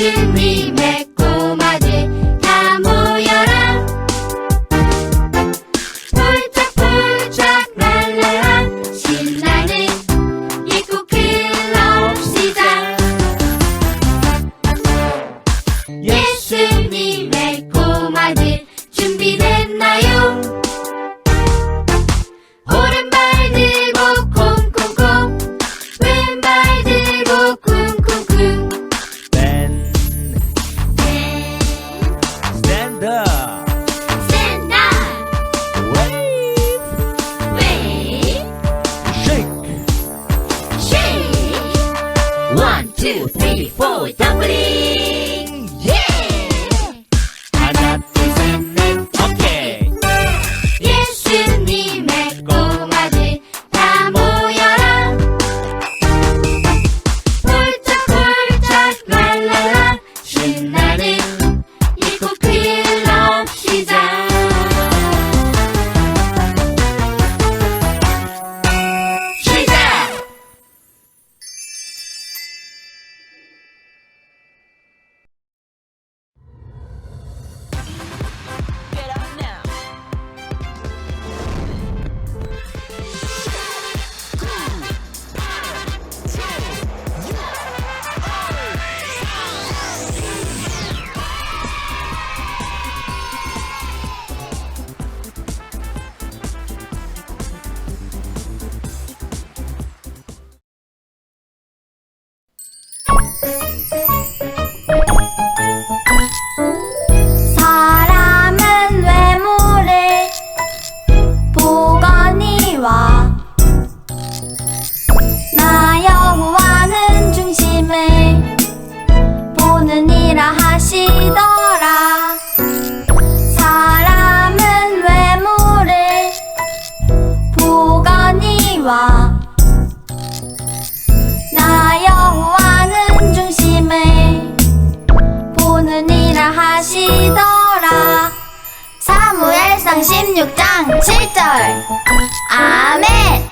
예수 사무엘상 16장 7절 아멘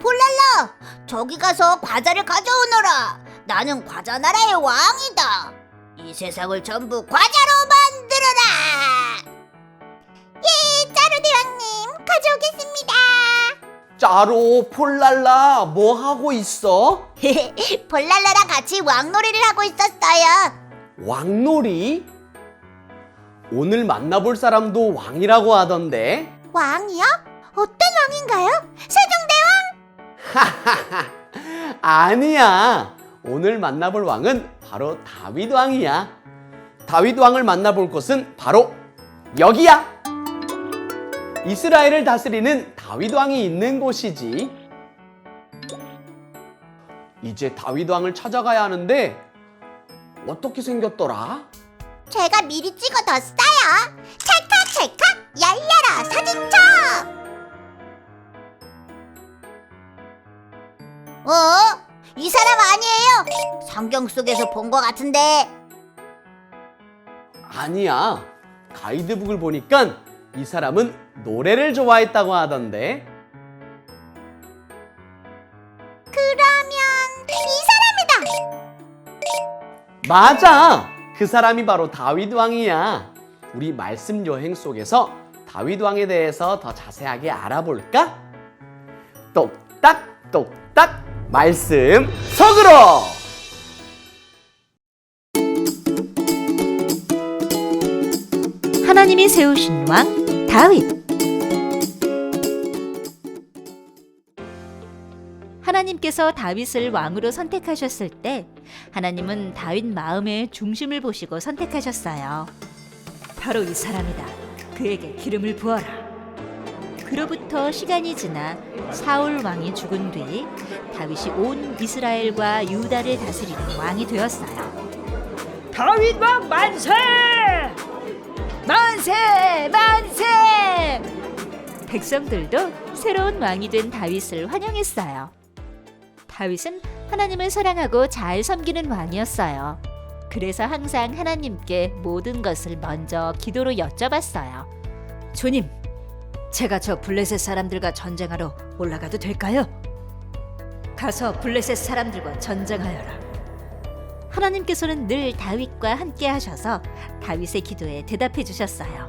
폴랄라, 저기 가서 과자를 가져오너라. 나는 과자 나라의 왕이다. 이 세상을 전부 과자로 만들어라. 예, 짜루 대왕님, 가져오겠습니다. 짜로 폴랄라 뭐 하고 있어? 폴랄라랑 같이 왕놀이를 하고 있었어요. 왕놀이? 오늘 만나볼 사람도 왕이라고 하던데 왕이요? 어떤 왕인가요? 세종대왕? 하하하 아니야 오늘 만나볼 왕은 바로 다윗 왕이야 다윗 왕을 만나볼 곳은 바로 여기야 이스라엘을 다스리는 다윗 왕이 있는 곳이지 이제 다윗 왕을 찾아가야 하는데 어떻게 생겼더라? 제가 미리 찍어뒀어요. 찰칵 찰칵 열려라 사진첩. 어? 이 사람 아니에요? 성경 속에서 본 것 같은데. 아니야. 가이드북을 보니까 이 사람은 노래를 좋아했다고 하던데. 그러면 이 사람이다. 맞아. 그 사람이 바로 다윗 왕이야. 우리 말씀 여행 속에서 다윗 왕에 대해서 더 자세하게 알아볼까? 똑딱 똑딱 말씀 속으로. 하나님이 세우신 왕 다윗 하나님께서 다윗을 왕으로 선택하셨을 때 하나님은 다윗 마음의 중심을 보시고 선택하셨어요. 바로 이 사람이다. 그에게 기름을 부어라. 그로부터 시간이 지나 사울 왕이 죽은 뒤 다윗이 온 이스라엘과 유다를 다스리는 왕이 되었어요. 다윗 왕 만세! 만세! 만세! 백성들도 새로운 왕이 된 다윗을 환영했어요. 다윗은 하나님을 사랑하고 잘 섬기는 왕이었어요. 그래서 항상 하나님께 모든 것을 먼저 기도로 여쭤봤어요. 주님, 제가 저 블레셋 사람들과 전쟁하러 올라가도 될까요? 가서 블레셋 사람들과 전쟁하여라. 하나님께서는 늘 다윗과 함께 하셔서 다윗의 기도에 대답해 주셨어요.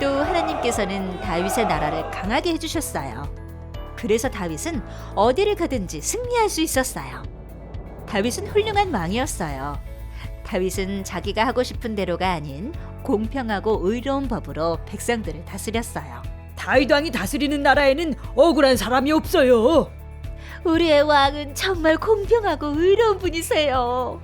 또 하나님께서는 다윗의 나라를 강하게 해 주셨어요. 그래서 다윗은 어디를 가든지 승리할 수 있었어요. 다윗은 훌륭한 왕이었어요. 다윗은 자기가 하고 싶은 대로가 아닌 공평하고 의로운 법으로 백성들을 다스렸어요. 다윗 왕이 다스리는 나라에는 억울한 사람이 없어요. 우리의 왕은 정말 공평하고 의로운 분이세요.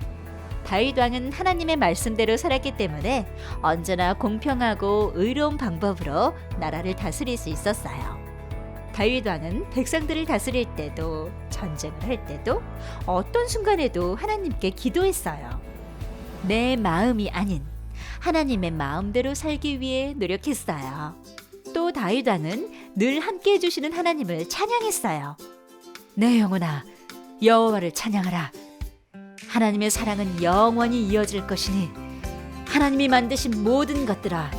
다윗 왕은 하나님의 말씀대로 살았기 때문에 언제나 공평하고 의로운 방법으로 나라를 다스릴 수 있었어요. 다윗 왕은 백성들을 다스릴 때도 전쟁을 할 때도 어떤 순간에도 하나님께 기도했어요. 내 마음이 아닌 하나님의 마음대로 살기 위해 노력했어요. 또 다윗 왕은 늘 함께 해주시는 하나님을 찬양했어요. 내 영혼아 여호와를 찬양하라 하나님의 사랑은 영원히 이어질 것이니 하나님이 만드신 모든 것들아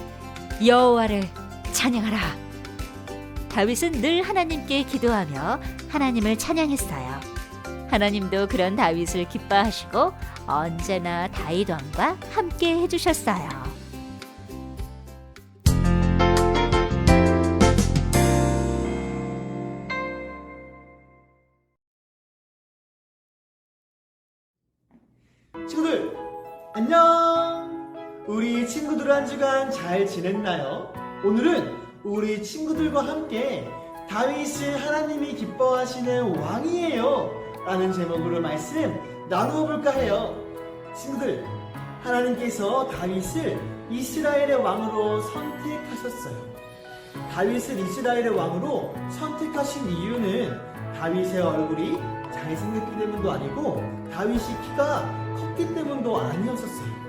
여호와를 찬양하라 다윗은 늘 하나님께 기도하며 하나님을 찬양했어요 하나님도 그런 다윗을 기뻐하시고 언제나 다윗 왕과 함께 해주셨어요. 친구들 안녕 우리 친구들 한 주간 잘 지냈나요? 오늘은 우리 친구들과 함께 다윗은 하나님이 기뻐하시는 왕이에요 라는 제목으로 말씀 나누어 볼까 해요 친구들 하나님께서 다윗을 이스라엘의 왕으로 선택하셨어요 다윗을 이스라엘의 왕으로 선택하신 이유는 다윗의 얼굴이 잘생겼기 때문도 아니고 다윗이 키가 컸기 때문도 아니었었어요.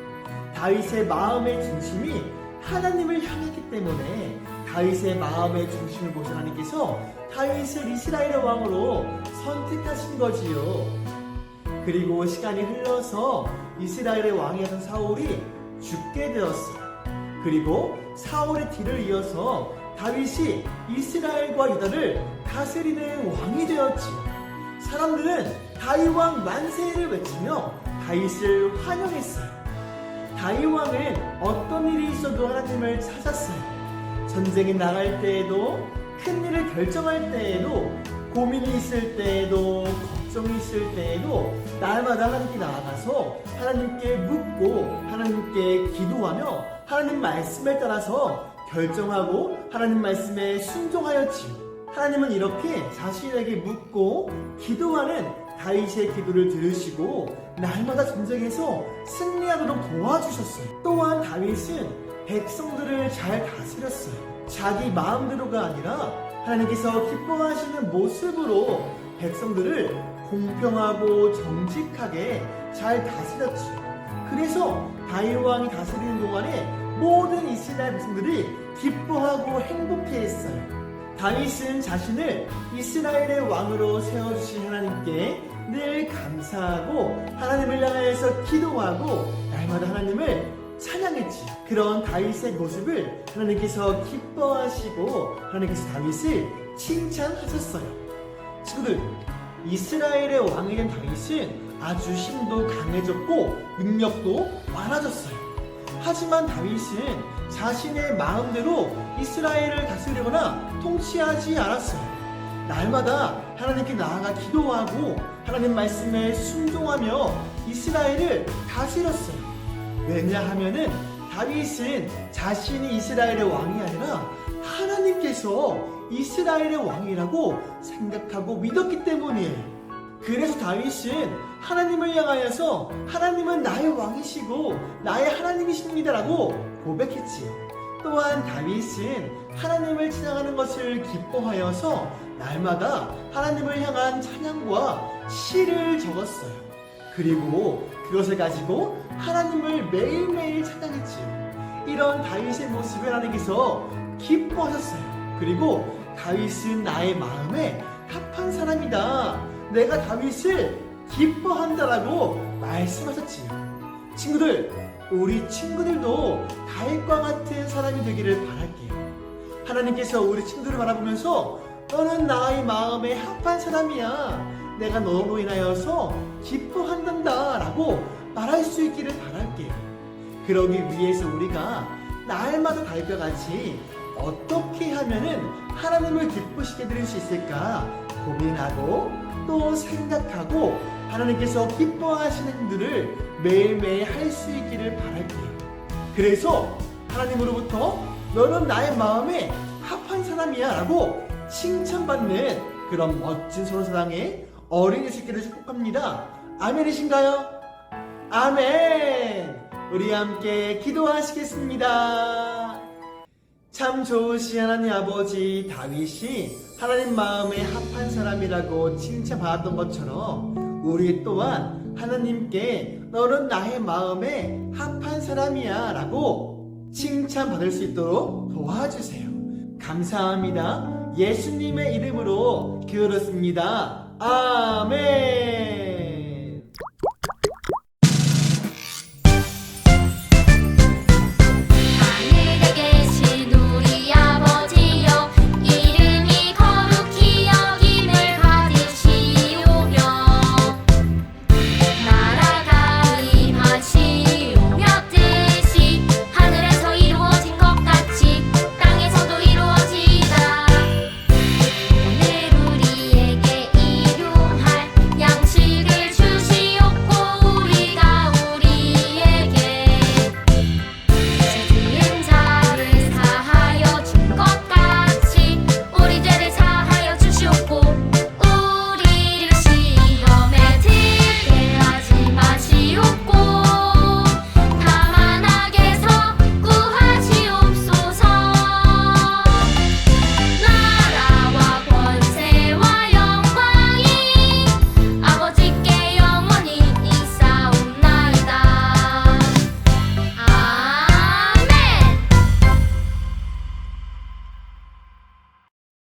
다윗의 마음의 중심이 하나님을 향했기 때문에 다윗의 마음의 중심을 보신 하나님께서 다윗을 이스라엘의 왕으로 선택하신 거지요. 그리고 시간이 흘러서 이스라엘의 왕이었던 사울이 죽게 되었어요. 그리고 사울의 뒤를 이어서 다윗이 이스라엘과 유다를 다스리는 왕이 되었지. 사람들은 다윗 왕 만세를 외치며 다윗을 환영했어요. 다윗 왕은 어떤 일이 있어도 하나님을 찾았어요. 전쟁에 나갈 때에도 큰 일을 결정할 때에도 고민이 있을 때에도 걱정이 있을 때에도 날마다 하나님께 나아가서 하나님께 묻고 하나님께 기도하며 하나님 말씀에 따라서 결정하고 하나님 말씀에 순종하였지요. 하나님은 이렇게 자신에게 묻고 기도하는 다윗의 기도를 들으시고 날마다 전쟁에서 승리하도록 도와주셨어요. 또한 다윗은 백성들을 잘 다스렸어요. 자기 마음대로가 아니라 하나님께서 기뻐하시는 모습으로 백성들을 공평하고 정직하게 잘 다스렸지요. 그래서 다윗 왕이 다스리는 동안에 모든 이스라엘 백성들이 기뻐하고 행복해했어요. 다윗은 자신을 이스라엘의 왕으로 세워주신 하나님께 늘 감사하고 하나님을 향하여서 기도하고 날마다 하나님을 찬양했지. 그런 다윗의 모습을 하나님께서 기뻐하시고 하나님께서 다윗을 칭찬하셨어요. 친구들, 이스라엘의 왕이 된 다윗은 아주 힘도 강해졌고 능력도 많아졌어요. 하지만 다윗은 자신의 마음대로 이스라엘을 다스리거나 통치하지 않았어요. 날마다 하나님께 나아가 기도하고 하나님 말씀에 순종하며 이스라엘을 다스렸어요. 왜냐하면은 다윗은 자신이 이스라엘의 왕이 아니라 하나님께서 이스라엘의 왕이라고 생각하고 믿었기 때문이에요. 그래서 다윗은 하나님을 향하여서 하나님은 나의 왕이시고 나의 하나님이십니다라고 고백했지요. 또한 다윗은 하나님을 찬양하는 것을 기뻐하여서 날마다 하나님을 향한 찬양과 시를 적었어요. 그리고 그것을 가지고 하나님을 매일매일 찬양했지요. 이런 다윗의 모습을 하나님께서 기뻐하셨어요. 그리고 다윗은 나의 마음에 합한 사람이다. 내가 다윗을 기뻐한다라고 말씀하셨지요. 친구들, 우리 친구들도 다윗과 같은 사람이 되기를 바랄게요. 하나님께서 우리 친구들을 바라보면서 너는 나의 마음에 합한 사람이야. 내가 너로 인하여서 기뻐한단다 라고 말할 수 있기를 바랄게요. 그러기 위해서 우리가 날마다 달벼같이 어떻게 하면은 하나님을 기쁘시게 드릴 수 있을까 고민하고 또 생각하고 하나님께서 기뻐하시는 행들을 매일매일 할 수 있기를 바랄게요. 그래서 하나님으로부터 너는 나의 마음에 합한 사람이야 라고 칭찬받는 그런 멋진 서로 사랑의 어린이 새끼를 축복합니다. 아멘이신가요? 아멘! 우리 함께 기도하시겠습니다. 참 좋으신 하나님 아버지 다윗이 하나님 마음에 합한 사람이라고 칭찬받았던 것처럼 우리 또한 하나님께 너는 나의 마음에 합한 사람이야 라고 칭찬받을 수 있도록 도와주세요. 감사합니다. 예수님의 이름으로 기울였습니다. 아멘!